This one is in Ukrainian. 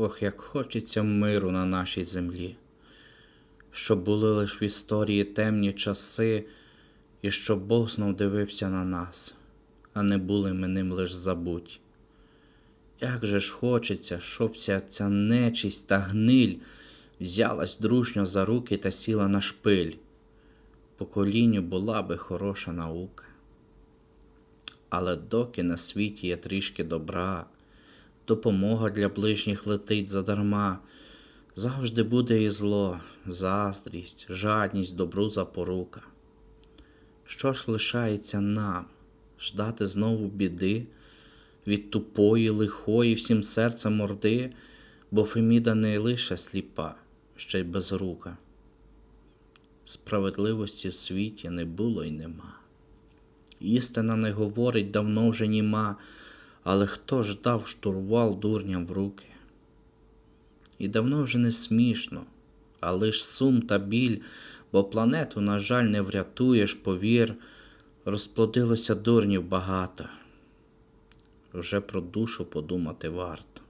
Ох, як хочеться миру на нашій землі, щоб були лиш в історії темні часи, і щоб Бог знов дивився на нас, а не були ми ним лиш забуті. Як же ж хочеться, щоб вся ця нечисть та гниль взялась дружньо за руки та сіла на шпиль. Поколінню була би хороша наука. Але доки на світі є трішки добра, допомога для ближніх летить задарма, завжди буде і зло, заздрість, жадність, добру запорука. Що ж лишається нам ждати знову біди від тупої, лихої, всім серцем орди, бо Феміда не лише сліпа, ще й безрука. Справедливості в світі не було й нема. Істина не говорить, давно вже німа, але хто ж дав штурвал дурням в руки? І давно вже не смішно, а лиш сум та біль, бо планету, на жаль, не врятуєш, повір, розплодилося дурнів багато. Вже про душу подумати варто.